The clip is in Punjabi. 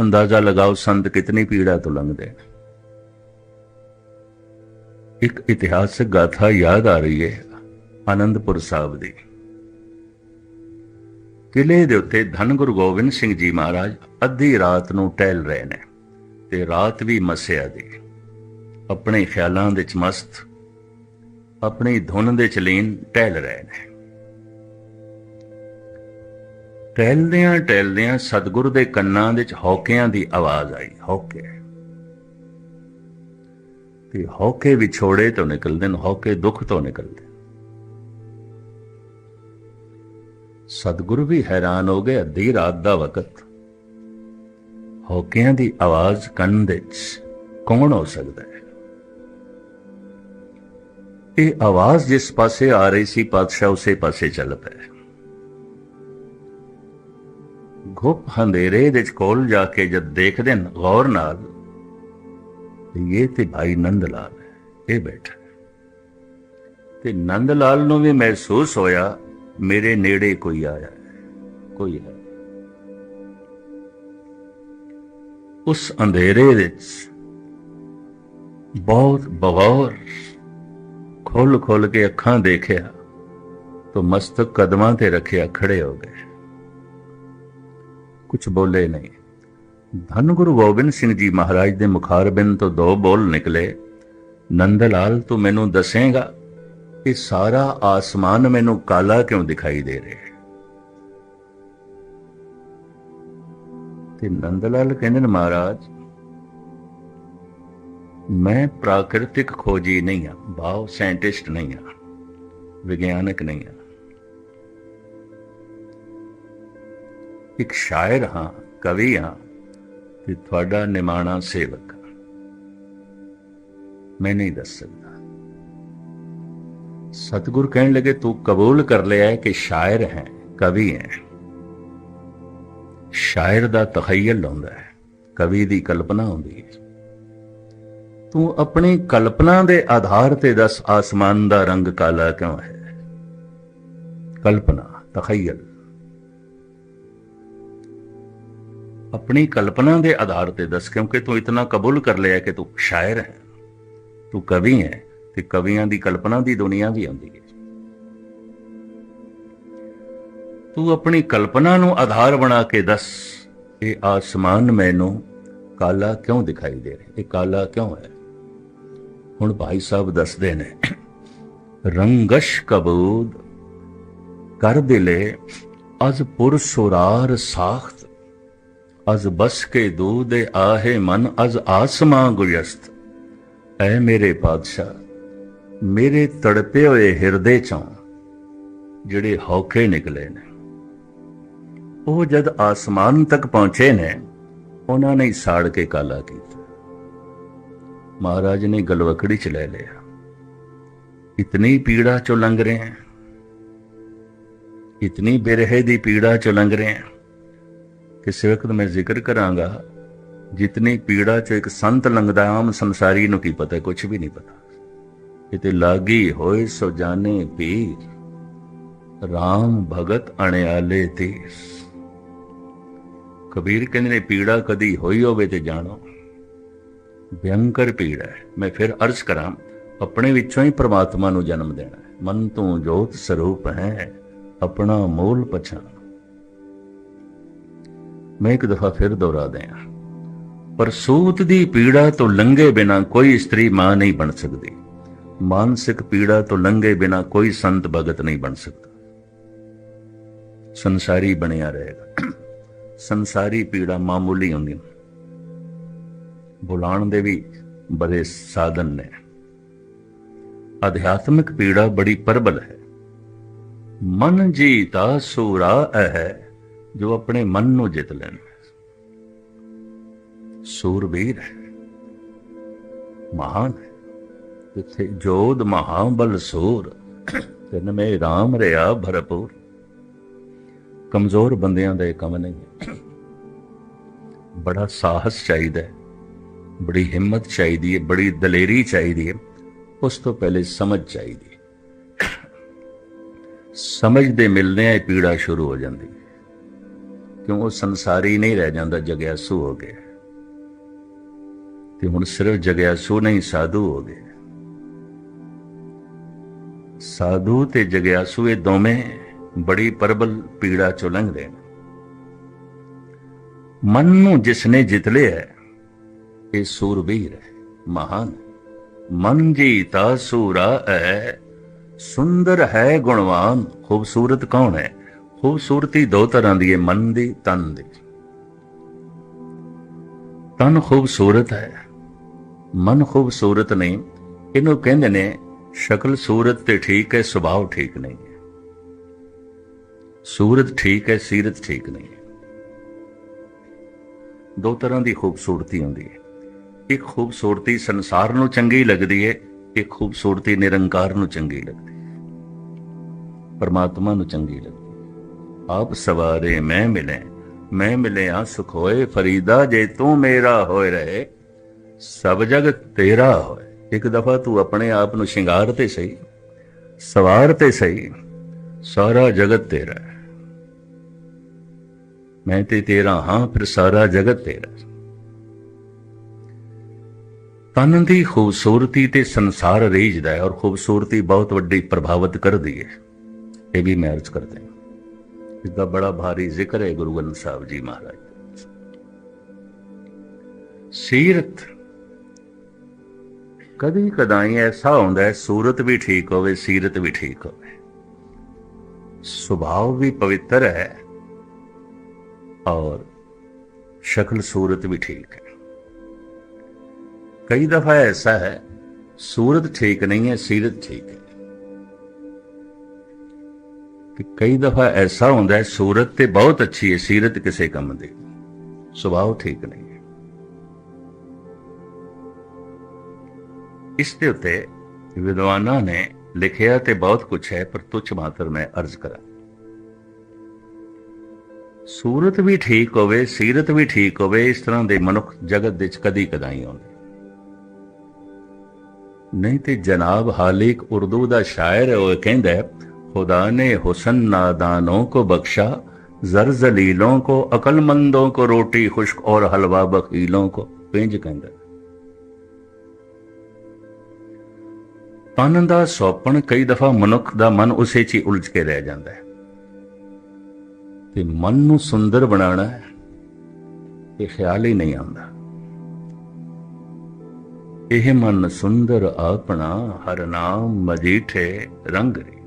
ਅੰਦਾਜ਼ਾ ਲਗਾਓ ਸੰਤ ਕਿਤਨੀ ਪੀੜਾ ਤੋਂ ਲੰਘਦੇ ਨੇ। ਇੱਕ ਇਤਿਹਾਸਕ ਗਾਥਾ ਯਾਦ ਆ ਰਹੀ ਹੈ, ਆਨੰਦਪੁਰ ਸਾਹਿਬ ਦੀ। ਕਿਲੇ ਦੇ ਉੱਤੇ ਧੰਨ ਗੁਰੂ ਗੋਬਿੰਦ ਸਿੰਘ ਜੀ ਮਹਾਰਾਜ ਅੱਧੀ ਰਾਤ ਨੂੰ ਟਹਿਲ ਰਹੇ ਨੇ ਤੇ ਰਾਤ ਵੀ ਮਸਿਆ ਦੀ। ਆਪਣੇ ਖਿਆਲਾਂ ਦੇ ਚ ਮਸਤ, ਆਪਣੀ ਧੁਨ ਦੇ ਚ ਲੀਨ ਟਹਿਲ ਰਹੇ ਨੇ। ਟਹਿਲਦਿਆਂ ਟਹਿਲਦਿਆਂ ਸਤਿਗੁਰੂ ਦੇ ਕੰਨਾਂ ਵਿੱਚ ਹੌਕਿਆਂ ਦੀ ਆਵਾਜ਼ ਆਈ ਹੌਕੇ ਤੇ ਹੌਕੇ ਵਿਛੋੜੇ ਤੋਂ ਨਿਕਲਦੇ ਨੇ ਹੌਕੇ ਦੁੱਖ ਤੋਂ ਨਿਕਲਦੇ ਸਤਿਗੁਰੂ ਵੀ ਹੈਰਾਨ ਹੋ ਗਏ ਅੱਧੀ ਰਾਤ ਦਾ ਵਕਤ। ਹੌਕਿਆਂ ਦੀ ਆਵਾਜ਼ ਕੰਨ ਵਿੱਚ ਕੌਣ ਹੋ ਸਕਦਾ ਹੈ? ਇਹ ਆਵਾਜ਼ ਜਿਸ ਪਾਸੇ ਆ ਰਹੀ ਸੀ, ਪਾਤਸ਼ਾਹ ਉਸੇ ਪਾਸੇ ਚੱਲ ਪਏ। ਘੁੱਪ ਹਨੇਰੇ ਦੇ ਕੋਲ ਜਾ ਕੇ ਜਦ ਦੇਖਦੇ ਨੇ, ਗੌਰ ਨਾਲ ਇਹ ਤੇ ਭਾਈ ਨੰਦ ਲਾਲ ਇਹ ਬੈਠਾ ਤੇ ਨੰਦ ਲਾਲ ਨੂੰ ਵੀ ਮਹਿਸੂਸ ਹੋਇਆ, ਮੇਰੇ ਨੇੜੇ ਕੋਈ ਆਇਆ ਕੋਈ ਹੈ। ਉਸ ਅੰਧੇਰੇ ਵਿੱਚ ਬਹੁਤ ਬਗੌਰ ਖੋਲ ਖੋਲ ਕੇ ਅੱਖਾਂ ਦੇਖਿਆ, ਤਾਂ ਮਸਤਕ ਕਦਮਾਂ ਤੇ ਰੱਖਿਆ ਖੜੇ ਹੋ ਗਏ। ਕੁਝ ਬੋਲੇ ਨਹੀਂ। ਧੰਨ ਗੁਰੂ ਗੋਬਿੰਦ ਸਿੰਘ ਜੀ ਮਹਾਰਾਜ ਦੇ ਮੁਖਾਰਬਿੰਦ ਤੋਂ ਦੋ ਬੋਲ ਨਿਕਲੇ। ਨੰਦ ਲਾਲ ਤੂੰ ਮੈਨੂੰ ਦੱਸੇਗਾ ਕਿ ਸਾਰਾ ਆਸਮਾਨ ਮੈਨੂੰ ਕਾਲਾ ਕਿਉਂ ਦਿਖਾਈ ਦੇ ਰਿਹਾ ਹੈ? ਤੇ ਨੰਦ ਲਾਲ ਕਹਿੰਦੇ ਨੇ, ਮਹਾਰਾਜ, ਮੈਂ ਪ੍ਰਾਕਿਰਤਿਕ ਖੋਜੀ ਨਹੀਂ ਹਾਂ ਭਾਵ ਸਾਇੰਟਿਸਟ ਨਹੀਂ ਹਾਂ ਵਿਗਿਆਨਕ ਨਹੀਂ ਹਾਂ ਇੱਕ ਸ਼ਾਇਰ ਹਾਂ, ਕਵੀ ਹਾਂ ਤੇ ਤੁਹਾਡਾ ਨਿਮਾਣਾ ਸੇਵਕ ਹਾਂ। ਮੈਂ ਨਹੀਂ ਦੱਸ ਸਕਦਾ। ਸਤਿਗੁਰ ਕਹਿਣ ਲੱਗੇ, ਤੂੰ ਕਬੂਲ ਕਰ ਲਿਆ ਕਿ ਸ਼ਾਇਰ ਹੈ, ਕਵੀ ਹੈ। ਸ਼ਾਇਰ ਦਾ ਤਖਯਲ ਹੁੰਦਾ ਹੈ, ਕਵੀ ਦੀ ਕਲਪਨਾ ਹੁੰਦੀ ਹੈ। ਤੂੰ ਆਪਣੀ ਕਲਪਨਾ ਦੇ ਆਧਾਰ ਤੇ ਦੱਸ, ਆਸਮਾਨ ਦਾ ਰੰਗ ਕਾਲਾ ਕਿਉਂ ਹੈ? ਕਲਪਨਾ ਤਖਯਲ ਆਪਣੀ ਕਲਪਨਾ ਦੇ ਆਧਾਰ ਤੇ ਦੱਸ, ਕਿਉਂਕਿ ਤੂੰ ਇਤਨਾ ਕਬੂਲ ਕਰ ਲਿਆ ਕਿ ਤੂੰ ਸ਼ਾਇਰ ਹੈ। ਤੂੰ ਕਵੀ ਹੈ ਤੇ ਕਵੀਆਂ ਦੀ ਕਲਪਨਾ ਦੀ ਦੁਨੀਆ ਵੀ ਆਉਂਦੀ ਹੈ। ਤੂੰ ਆਪਣੀ ਕਲਪਨਾ ਨੂੰ ਆਧਾਰ ਬਣਾ ਕੇ ਦੱਸ ਇਹ ਆਸਮਾਨ ਮੈਨੂੰ ਕਾਲਾ ਕਿਉਂ ਦਿਖਾਈ ਦੇ ਰਿਹਾ? ਇਹ ਕਾਲਾ ਕਿਉਂ ਹੈ? ਹੁਣ ਭਾਈ ਸਾਹਿਬ ਦੱਸਦੇ ਨੇ, ਰੰਗਸ਼ ਕਬੂਦ ਕਰ ਦਿਲੇ ਅਜ਼ ਪੁਰ ਸੁਰਾਰ ਸਾਖਤ ਅਜ਼ ਬਸ ਕੇ ਦੂਦੇ ਆਹੇ ਮਨ, ਅਜ਼ ਆਸਮਾਂ ਗੁਯਸਤ ਐ ਮੇਰੇ ਬਾਦਸ਼ਾਹ, ਮੇਰੇ ਤੜਪੇ ਹੋਏ ਹਿਰਦੇ ਚੋਂ ਜਿਹੜੇ ਹੌਕੇ ਨਿਕਲੇ ਨੇ। ਉਹ ਜਦ ਆਸਮਾਨ ਤੱਕ ਪਹੁੰਚੇ ਨੇ, ਉਹਨਾਂ ਨੇ ਸਾੜ ਕੇ ਕਾਲਾ ਕੀਤਾ। ਮਹਾਰਾਜ ਨੇ ਗਲਵਕੜੀ ਚ ਲੈ ਲਿਆ। ਇਤਨੀ ਪੀੜਾ ਚੋਂ ਲੰਘ ਰਹੇ हैं ਇਤਨੀ ਬਿਰਹੇ ਦੀ ਪੀੜਾ ਚੋਂ ਲੰਘ ਰਹੇ हैं ਕਿਸੇ ਵਕਤ ਮੈਂ ਜ਼ਿਕਰ ਕਰਾਂਗਾ, ਜਿਤਨੀ ਪੀੜਾ ਚੋਂ ਇੱਕ ਸੰਤ ਲੰਘਦਾ ਆਮ ਸੰਸਾਰੀ ਨੂੰ ਕੀ ਪਤਾ ਕੁਝ ਵੀ ਨਹੀਂ ਪਤਾ। ਕਿਤੇ ਲਾਗੀ ਹੋਏ ਸੋ ਜਾਣੇ ਪੀਰ RAM ਭਗਤ ਅਣਿਆਲੇ ਤੀਸ ਕਬੀਰ ਕਹਿੰਦੇ ਨੇ, ਪੀੜਾ ਕਦੀ ਹੋਈ ਹੋਵੇ ਤੇ ਜਾਣੋ, ਭਿਅੰਕਰ ਪੀੜਾ ਹੈ। ਮੈਂ ਫਿਰ ਅਰਜ਼ ਕਰਾਂ, ਆਪਣੇ ਵਿੱਚੋਂ ਹੀ ਪ੍ਰਮਾਤਮਾ ਨੂੰ ਜਨਮ ਦੇਣਾ ਹੈ। ਮਨ ਤੋਂ ਜੋਤ ਸਰੂਪ ਹੈ, ਆਪਣਾ ਮੂਲ ਪਛਾਣ। ਮੈਂ ਇੱਕ ਦਫਾ ਫਿਰ ਦੁਹਰਾ ਦਿਆਂ। ਪਰ ਸੂਤ ਦੀ ਪੀੜਾ ਤੋਂ ਲੰਘੇ ਬਿਨਾ ਕੋਈ ਇਸਤਰੀ ਮਾਂ ਨਹੀਂ ਬਣ ਸਕਦੀ। ਮਾਨਸਿਕ ਪੀੜਾ ਤੋਂ ਲੰਘੇ ਬਿਨਾ ਕੋਈ ਸੰਤ ਭਗਤ ਨਹੀਂ ਬਣ ਸਕਦਾ। ਸੰਸਾਰੀ ਬਣਿਆ ਰਹੇਗਾ। ਸੰਸਾਰੀ ਪੀੜਾ ਮਾਮੂਲੀ ਹੁੰਦੀ। ਬੁਲਾਉਣ ਦੇ ਵੀ ਬੜੇ ਸਾਧਨ ਨੇ। ਅਧਿਆਤਮਿਕ ਪੀੜਾ ਬੜੀ ਪ੍ਰਬਲ ਹੈ। ਮਨ ਜੀਤਾ ਸੂਰਾ ਹੈ। ਜੋ ਆਪਣੇ ਮਨ ਨੂੰ ਜਿੱਤ ਲੈਂਦਾ ਸੂਰਬੀਰ ਹੈ, ਮਹਾਨ ਹੈ। ਜਿੱਥੇ ਜੋਧ ਮਹਾਬਲ ਸੂਰ, ਤਿੰਨ ਮੇ ਰਾਮ ਰਿਆ ਭਰਪੂਰ। ਕਮਜ਼ੋਰ ਬੰਦਿਆਂ ਦਾ ਇਹ ਕੰਮ ਨਹੀਂ ਬੜਾ ਸਾਹਸ ਚਾਹੀਦਾ ਬੜੀ ਹਿੰਮਤ ਚਾਹੀਦੀ ਹੈ, ਬੜੀ ਦਲੇਰੀ ਚਾਹੀਦੀ ਹੈ। ਉਸ ਤੋਂ ਪਹਿਲੇ ਸਮਝ ਚਾਹੀਦੀ ਹੈ। ਸਮਝ ਦੇ ਮਿਲਦਿਆਂ ਇਹ ਪੀੜਾ ਸ਼ੁਰੂ ਹੋ ਜਾਂਦੀ ਹੈ। ਕਿਉਂ ਉਹ ਸੰਸਾਰੀ ਨਹੀਂ ਰਹਿ ਜਾਂਦਾ, ਜਗਿਆਸੂ ਹੋ ਗਿਆ। ਤੇ ਹੁਣ ਸਿਰਫ ਜਗਿਆਸੂ ਨਹੀਂ, ਸਾਧੂ ਹੋ ਗਏ। ਸਾਧੂ ਤੇ ਜਗਿਆਸੂ ਇਹ ਦੋਵੇਂ ਬੜੀ ਪਰਬਲ ਪੀੜਾ ਚੋਂ ਲੰਘਦੇ ਨੇ। ਮਨ ਨੂੰ ਜਿਸ ਨੇ ਜਿੱਤ ਲਿਆ, ਇਹ ਸੂਰਬੀਰ ਹੈ, ਮਹਾਨ। ਮਨ ਜੀਤਾ ਸੂਰਾ ਹੈ, ਸੁੰਦਰ ਹੈ, ਗੁਣਵਾਨ। ਖੂਬਸੂਰਤ ਕੌਣ ਹੈ? ਖੂਬਸੂਰਤੀ ਦੋ ਤਰ੍ਹਾਂ ਦੀ ਹੈ ਮਨ ਦੀ, ਤਨ ਦੀ। ਤਨ ਖੂਬਸੂਰਤ ਹੈ, ਮਨ ਖੂਬਸੂਰਤ ਨਹੀਂ। ਇਹਨੂੰ ਕਹਿੰਦੇ ਨੇ, ਸ਼ਕਲ ਸੂਰਤ ਤੇ ਠੀਕ ਹੈ, ਸੁਭਾਅ ਠੀਕ ਨਹੀਂ ਹੈ। ਸੂਰਤ ਠੀਕ ਹੈ, ਸੀਰਤ ਠੀਕ ਨਹੀਂ ਹੈ। ਦੋ ਤਰ੍ਹਾਂ ਦੀ ਖੂਬਸੂਰਤੀ ਹੁੰਦੀ ਹੈ। ਇੱਕ ਖੂਬਸੂਰਤੀ ਸੰਸਾਰ ਨੂੰ ਚੰਗੀ ਲੱਗਦੀ ਹੈ, ਇੱਕ ਖੂਬਸੂਰਤੀ ਨਿਰੰਕਾਰ ਨੂੰ ਚੰਗੀ ਲੱਗਦੀ ਹੈ। ਪਰਮਾਤਮਾ ਨੂੰ ਚੰਗੀ ਲੱਗਦੀ ਆਪ ਸਵਾਰੇ ਮੈਂ ਮਿਲੇ, ਮੈਂ ਮਿਲਿਆ ਸੁਖ ਹੋਏ ਫਰੀਦਾ ਜੇ ਤੂੰ ਮੇਰਾ ਹੋਏ ਰਹੇ। ਸਭ ਜਗ ਤੇਰਾ ਹੋਏ, ਇੱਕ ਦਫਾ ਤੂੰ ਆਪਣੇ ਆਪ ਨੂੰ ਸ਼ਿੰਗਾਰ ਤੇ ਸਹੀ, ਸਵਾਰ ਤੇ ਸਹੀ, ਸਾਰਾ ਜਗਤ ਤੇਰਾ ਹੈ। ਮੈਂ ਤੇ ਤੇਰਾ ਹਾਂ, ਫਿਰ ਸਾਰਾ ਜਗਤ ਤੇਰਾ ਤਨ ਦੀ ਖੂਬਸੂਰਤੀ ਤੇ ਸੰਸਾਰ ਰੀਝਦਾ ਹੈ ਔਰ ਖੂਬਸੂਰਤੀ ਬਹੁਤ ਵੱਡੀ ਪ੍ਰਭਾਵਿਤ ਕਰਦੀ ਹੈ। ਇਹ ਵੀ ਮੈਂ ਅਰਜ਼ ਕਰਦਾ ਹਾਂ। ਇਸ ਦਾ ਬੜਾ ਭਾਰੀ ਜ਼ਿਕਰ ਹੈ ਗੁਰੂ ਗ੍ਰੰਥ ਸਾਹਿਬ ਜੀ ਮਹਾਰਾਜ। ਸੀਰਤ। ਕਦੀ ਕਦਾਈ ਐਸਾ ਹੁੰਦਾ ਹੈ, ਸੂਰਤ ਵੀ ਠੀਕ ਹੋਵੇ, ਸੀਰਤ ਵੀ ਠੀਕ ਹੋਵੇ। ਸੁਭਾਅ ਵੀ ਪਵਿੱਤਰ ਹੈ ਔਰ ਸ਼ਕਲ ਸੂਰਤ ਵੀ ਠੀਕ ਹੈ। ਕਈ ਦਫਾ ਐਸਾ ਹੈ, ਸੂਰਤ ਠੀਕ ਨਹੀਂ ਹੈ, ਸੀਰਤ ਠੀਕ ਹੈ। ਕਿ ਕਈ ਦਫਾ ਐਸਾ ਹੁੰਦਾ ਹੈ, ਸੂਰਤ ਤੇ ਬਹੁਤ ਅੱਛੀ ਹੈ, ਸੀਰਤ ਕਿਸੇ ਕੰਮ ਦੀ। ਸੁਭਾਅ ਠੀਕ ਨਹੀਂ ਹੈ। ਇਸ ਦੇ ਉੱਤੇ ਵਿਦਵਾਨਾਂ ਨੇ ਲਿਖਿਆ ਤੇ ਬਹੁਤ ਕੁਝ ਹੈ, ਪਰ ਤੁਛ ਮਾਤਰ ਮੈਂ ਅਰਜ਼ ਕਰਾਂ। ਸੂਰਤ ਵੀ ਠੀਕ ਹੋਵੇ, ਸੀਰਤ ਵੀ ਠੀਕ ਹੋਵੇ, ਇਸ ਤਰ੍ਹਾਂ ਦੇ ਮਨੁੱਖ ਜਗਤ ਵਿੱਚ ਕਦੀ ਕਦਾਈ ਆਉਂਦੇ ਨਹੀਂ। ਤੇ ਜਨਾਬ ਹਾਲਿਕ ਉਰਦੂ ਦਾ ਸ਼ਾਇਰ ਹੈ, ਉਹ ਕਹਿੰਦਾ ਹੈ ਖੁਦਾ ਨੇ ਹੁਸਨ ਨਾਦਾਨों को बख्शा ਜ਼ਰ ਜ਼ਲੀਲੋं को ਅਕਲਮੰਦੋं को रोटी खुश्क और हलवा बखीलों को ਪਿੰਜ ਕਹਿੰਦਾ ਹੈ। ਤਨ ਦਾ ਸੌਪਣ ਕਈ ਦਫਾ ਮਨੁੱਖ ਦਾ ਮਨ ਉਸੇ 'ਚ ਹੀ ਉਲਝ ਕੇ ਰਹਿ ਜਾਂਦਾ ਹੈ ਤੇ ਮਨ ਨੂੰ ਸੁੰਦਰ ਬਣਾਉਣਾ ਹੈ ਇਹ ਖਿਆਲ ਹੀ ਨਹੀਂ ਆਉਂਦਾ ਇਹ ਮਨ ਸੁੰਦਰ ਆਪਣਾ ਹਰ ਨਾਮ ਮਜੀਠੇ ਰੰਗ ਰੇ